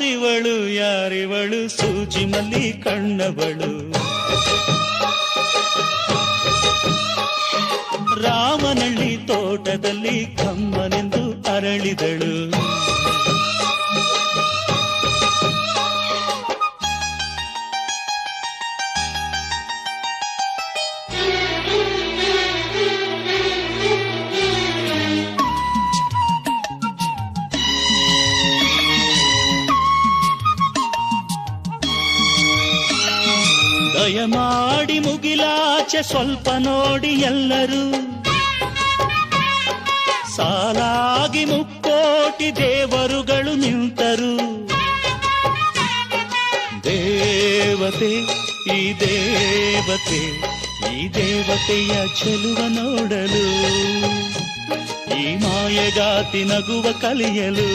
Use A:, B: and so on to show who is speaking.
A: ಯಾರಿವಳು ಯಾರಿವಳು ಸೂಜಿ ಮಲ್ಲಿ ಕಣ್ಣವಳು. ರಾಮನಳ್ಳಿ ತೋಟದಲ್ಲಿ ಕಮ್ಮನೆಂದು ಅರಳಿದಳು. ದಯಮಾಡಿ ಮುಗಿಲಾಚೆ ಸ್ವಲ್ಪ ನೋಡಿ ಎಲ್ಲರೂ ಸಾಲಾಗಿ ಮುಕ್ಕೋಟಿ ದೇವರುಗಳು ನಿಂತರು ದೇವತೆ ಈ ದೇವತೆ ಈ ದೇವತೆಯ ಚೆಲುವ ನೋಡಲು ಈ ಮಾಯಗಾತಿ ನಗುವ ಕಲಿಯಲು